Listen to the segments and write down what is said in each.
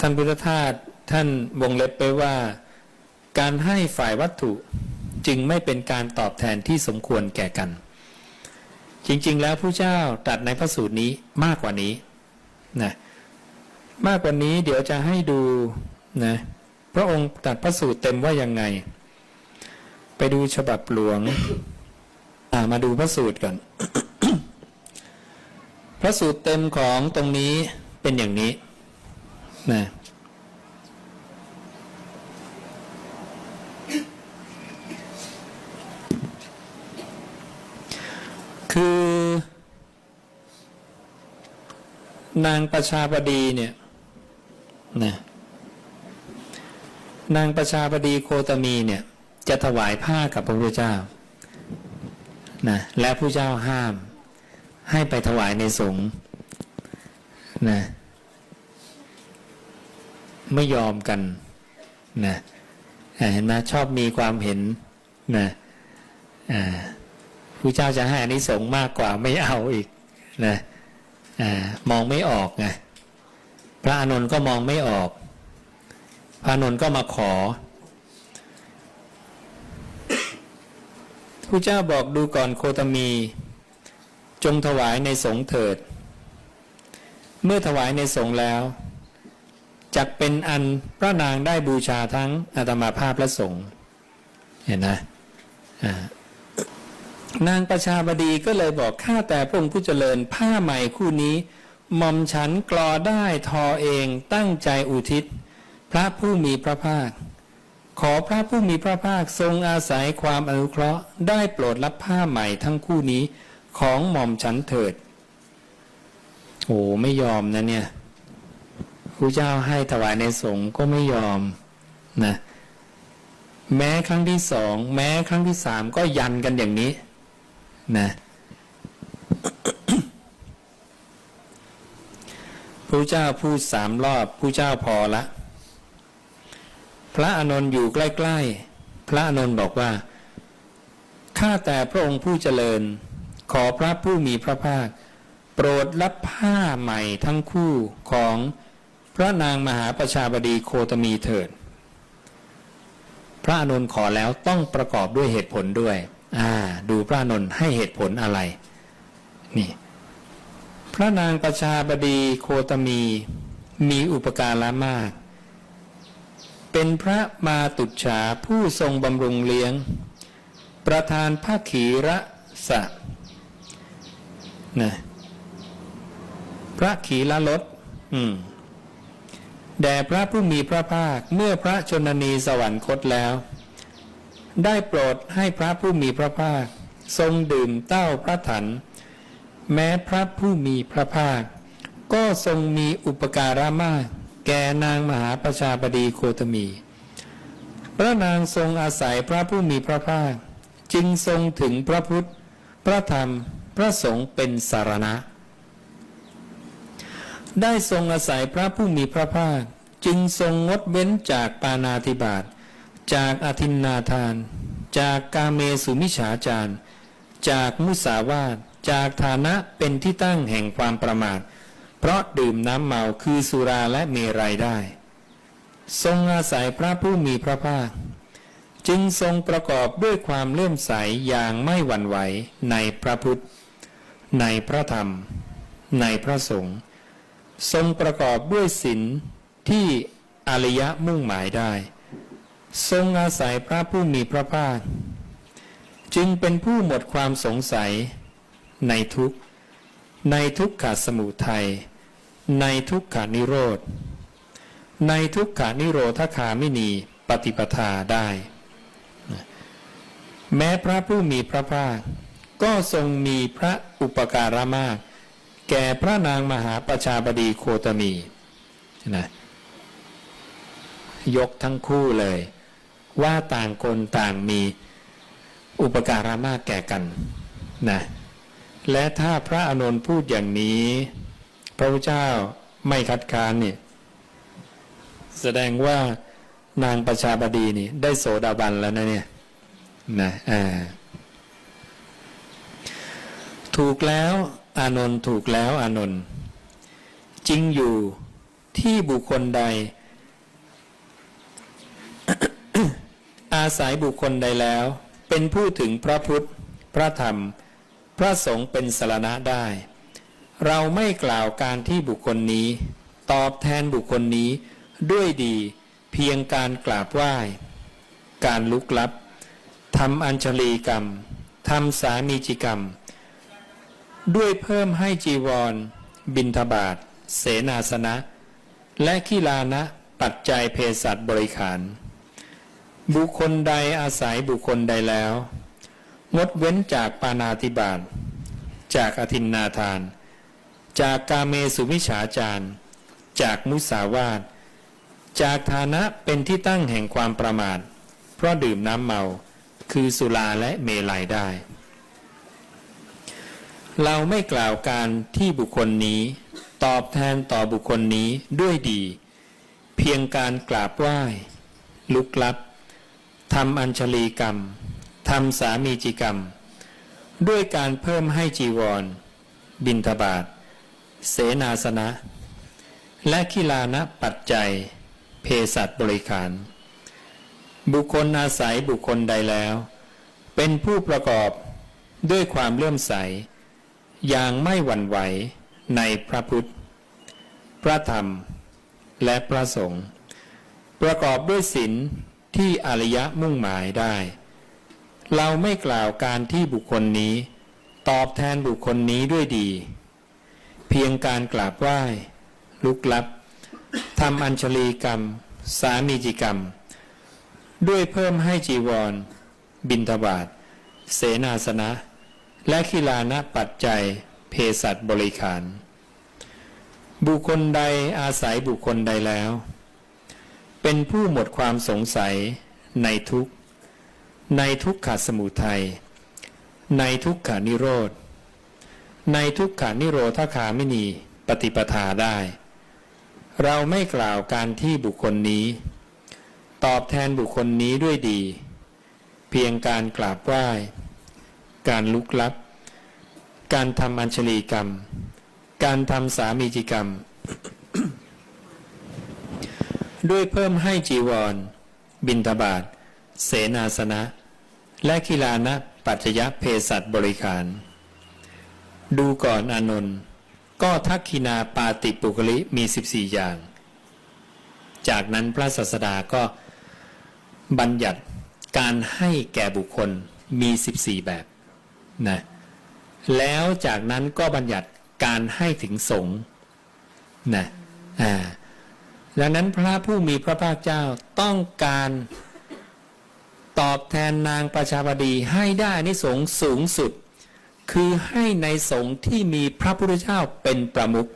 ท่านพุทธทาสท่านวงเล็บไปว่า การให้ฝ่ายวัตถุจึงไม่เป็นการตอบแทนที่สมควรแก่กัน จริง ๆ แล้วผู้เจ้าตรัสในพระสูตรนี้มากกว่านี้นะมากกว่านี้เดี๋ยวจะให้ดูนะพระองค์ตรัสพระสูตรเต็มว่ายังไง ไปดูฉบับหลวงมาดูพระสูตรก่อน พระสูตรเต็มของตรงนี้เป็นอย่างนี้ นะคือ นางประชาบดีเนี่ยนะนางประชาบดีโคตมีเนี่ย จะถวายผ้ากับพระพุทธเจ้านะและผู้เจ้าห้าม ให้ไปถวายในสงฆ์นะ ไม่ยอมกันนะเห็นไหมชอบมีความเห็นนะผู้เจ้าจะให้อานิสงส์มากกว่าไม่เอาอีกนะอมองไม่ออกไงพระอานนท์ก็มองไม่ออก พระอานนท์ก็มาขอผู้เจ้าบอกดูก่อนโคตมี จงถวายในสงเถิด เมื่อถวายในสงแล้ว จักเป็นอันพระนางได้บูชาทั้งอาตมาภาพและสงฆ์เห็นนะนางประชาบดีก็เลยบอกข้าแต่พระองค์ผู้เจริญผ้าใหม่คู่นี้หม่อมฉันกรอได้ทอเองตั้งใจอุทิศ พระผู้มีพระภาค ขอพระผู้มีพระภาคทรงอาศัยความอนุเคราะห์ได้โปรดรับผ้าใหม่ทั้งคู่นี้ของหม่อมฉันเถิดโอ้ไม่ยอมนะเนี่ย พระเจ้าให้ถวายในสงฆ์ก็ไม่ยอมนะแม้ครั้งที่สองแม้ครั้งที่สามก็ยันกันอย่างนี้นะพระเจ้าพูดสามรอบผู้เจ้าพอละ พระอานนท์อยู่ใกล้ ๆ พระอานนท์บอกว่าข้าแต่พระองค์ผู้เจริญ ขอพระผู้มีพระภาค โปรดรับผ้าใหม่ทั้งคู่ของ พระนางมหาประชาบดีโคตมีเถิด พระอานนท์ขอแล้วต้องประกอบด้วยเหตุผลด้วย อ่า ดูพระอานนท์ให้เหตุผลอะไร นี่ พระนางประชาบดีโคตมีมีอุปการะมาก เป็นพระมาตุจฉาผู้ทรงบำรุงเลี้ยง ประธานพระขีระสะนะพระขีระลดอืม แด่พระผู้มีพระภาคเมื่อพระชนนีสวรรคตแล้ว ได้โปรดให้พระผู้มีพระภาค ทรงดื่มเต้าพระถัน แม้พระผู้มีพระภาค ก็ทรงมีอุปการะมาก แก่นางมหาประชาบดีโคตมี พระนางทรงอาศัยพระผู้มีพระภาค จึงทรงถึงพระพุทธ พระธรรมพระสงฆ์เป็นสารณะ ได้ทรงอาศัยพระผู้มีพระภาค จึงทรงงดเว้นจากปานาธิบาตจากอธินนาทาน จากกาเมสุมิฉาจารจากมุสาวาทจากฐานะเป็นที่ตั้งแห่งความประมาท เพราะดื่มน้ำเมาคือสุราและเมรัยได้ ทรงอาศัยพระผู้มีพระภาค จึงทรงประกอบด้วยความเลื่อมใสอย่างไม่หวั่นไหวในพระพุทธ ในพระธรรม ในพระสงฆ์ ทรงประกอบด้วยศีลที่อริยะมุ่งหมายได้ ทรงอาศัยพระผู้มีพระภาค จึงเป็นผู้หมดความสงสัย ในทุกในทุกขสมุทัย ในทุกขานิโรธ ในทุกขานิโรธคามินีปฏิปทาได้ แม้พระผู้มีพระภาค ก็ทรงมีพระอุปการะมาก แก่พระนางมหาประชาบดีโคตมีนะยกทั้งคู่เลย ว่าต่างคนต่างมีอุปการะมากแก่กันนะและถ้าพระอานนท์พูดอย่างนี้ พระพุทธเจ้าไม่คัดค้านเนี่ยแสดงว่านางประชาบดีนี่ ได้โสดาบันแล้วนะเนี่ยนะอ่าถูกแล้ว อานนท์ถูกแล้วอานนท์จริงอยู่ที่บุคคลใด อาศัยบุคคลใดแล้ว เป็นผู้ถึงพระพุทธ พระธรรม พระสงฆ์เป็นสรณะได้ เราไม่กล่าวการที่บุคคลนี้ ตอบแทนบุคคลนี้ด้วยดีเพียงการกราบไหว้ การลุกลับทำอัญชลีกรรมทำสามีจิกรรม ด้วยเพิ่มให้จีวร บินทบาท เสนาสนะ และขีลานะ ปัจจัยเพศัตบริขาร บุคคลใดอาศัยบุคคลใดแล้ว งดเว้นจากปานาติบาตจากอธินนาทาน จากกาเมสุวิชาจารจากมุสาวาทจากฐานะเป็นที่ตั้งแห่งความประมาท เพราะดื่มน้ำเมา คือสุราและเมลัยได้ เราไม่กล่าวการที่บุคคลนี้ ตอบแทนต่อบุคคลนี้ด้วยดี เพียงการกราบไหว้ ลุกลับทำอัญชลีกรรมทำสามีจิกรรม ด้วยการเพิ่มให้จีวร บินทบาทเสนาสนะ และขีลานะปัจจัย เพสัตบริขาร บุคคลอาศัยบุคคลใดแล้ว เป็นผู้ประกอบด้วยความเลื่อมใส อย่างไม่หวั่นไหวในพระพุทธ พระธรรม และพระสงฆ์ประกอบด้วยศีลที่อริยะมุ่งหมายได้ เราไม่กล่าวการที่บุคคลนี้ ตอบแทนบุคคลนี้ด้วยดี เพียงการกราบไหว้ ลุกลับทำอัญชลีกรรม สามีจิกรรม ด้วยเพิ่มให้จีวร บินทบาท เสนาสนะ และขีลานะปัจจัยเพสัตบริขาร บุคคลใดอาศัยบุคคลใดแล้ว เป็นผู้หมดความสงสัยในทุกในทุกขสมุทัยในทุกขานิโรธ ในทุกขานิโรธคาไม่นีปฏิปทาได้ เราไม่กล่าวการที่บุคคลนี้ ตอบแทนบุคคลนี้ด้วยดี เพียงการกราบไหว้ การลุกลับ การทำอัญชลีกรรม การทำสามีจิกรรม ด้วยเพิ่มให้จีวร บินทบาทเสนาสนะ และกีฬานะปัจจยเพสัตบริการ ดูก่อนอนนท์ก็ทักคินาปาติปุกลิมี 14 อย่าง จากนั้นพระศาสดาก็บัญญัติการให้แก่บุคคลมี 14 แบบ นะแล้วจากนั้นก็บัญญัติการให้ถึงสงฆ์นะอ่าดังนั้นพระผู้มีพระภาคเจ้าต้องการตอบแทนนางประชาบดีให้ได้นิสงสูงสุด คือให้ในสงฆ์ที่มีพระพุทธเจ้าเป็นประมุข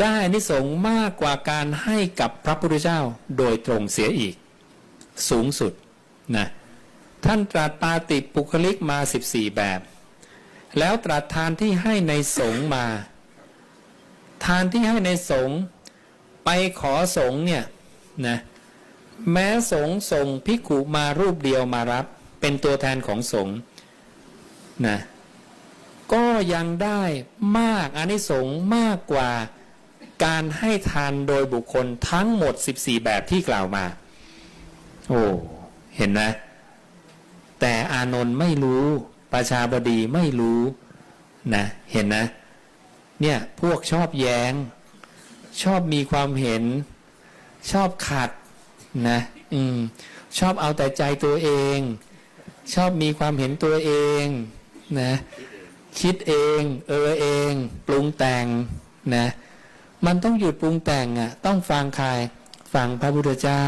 ได้นิสงมากกว่าการให้กับพระพุทธเจ้าโดยตรงเสียอีก สูงสุดนะ ท่านตรัสปาติปุคลิกมา14แบบ แล้วตรัสทานที่ให้ในสงมา ทานที่ให้ในสงไปขอสงเนี่ยนะแม้สงส่งภิกุมารูปเดียวมารับ เป็นตัวแทนของสงนะก็ยังได้มากอานิสงส์มากกว่าการให้ทานโดยบุคคลทั้งหมด 14 แบบที่กล่าวมา โอ้ เห็นไหมานนท์ไม่รู้ ประชาบดีไม่รู้นะเห็นนะ เนี่ยพวกชอบแยง้ง ชอบมีความเห็น ชอบขัดนะอืมชอบเอาแต่ใจตัวเอง ชอบมีความเห็นตัวเองนะคิดเอง เออเอง ปรุงแต่งนะมันต้องหยุดปรุงแต่งอะต้องฟังใครฟังพระพุทธเจ้า